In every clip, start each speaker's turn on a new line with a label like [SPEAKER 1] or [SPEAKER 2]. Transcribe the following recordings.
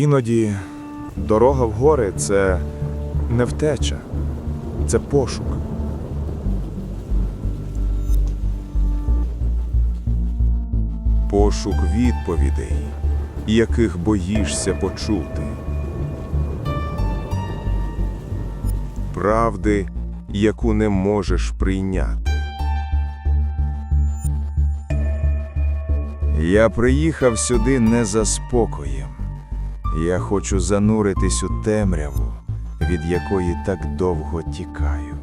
[SPEAKER 1] Іноді дорога в гори це не втеча, це пошук. Пошук відповідей, яких боїшся почути. Правди, яку не можеш прийняти. Я приїхав сюди не за спокоєм. Я хочу зануритись у темряву, від якої так довго тікаю.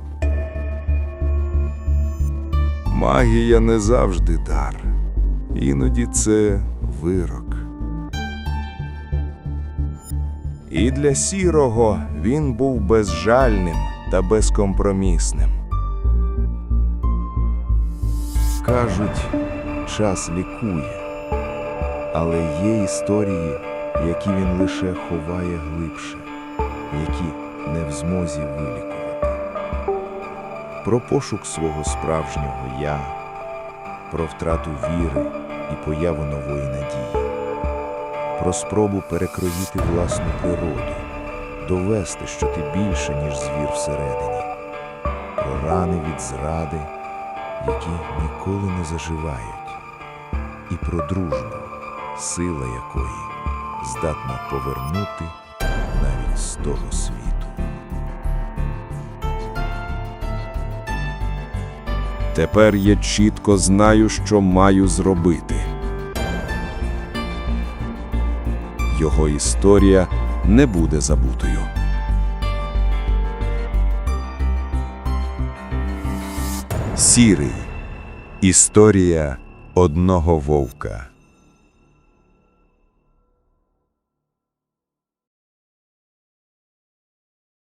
[SPEAKER 1] Магія не завжди дар, іноді це вирок. І для сірого він був безжальним та безкомпромісним. Кажуть, час лікує, але є історії, які він лише ховає глибше, які не в змозі вилікувати. Про пошук свого справжнього я, про втрату віри і появу нової надії, про спробу перекроїти власну природу, довести, що ти більше, ніж звір всередині, про рани від зради, які ніколи не заживають, і про дружбу, сила якої здатна повернути навіть з того світу. Тепер я чітко знаю, що маю зробити. Його історія не буде забутою. Сірий. Історія одного вовка.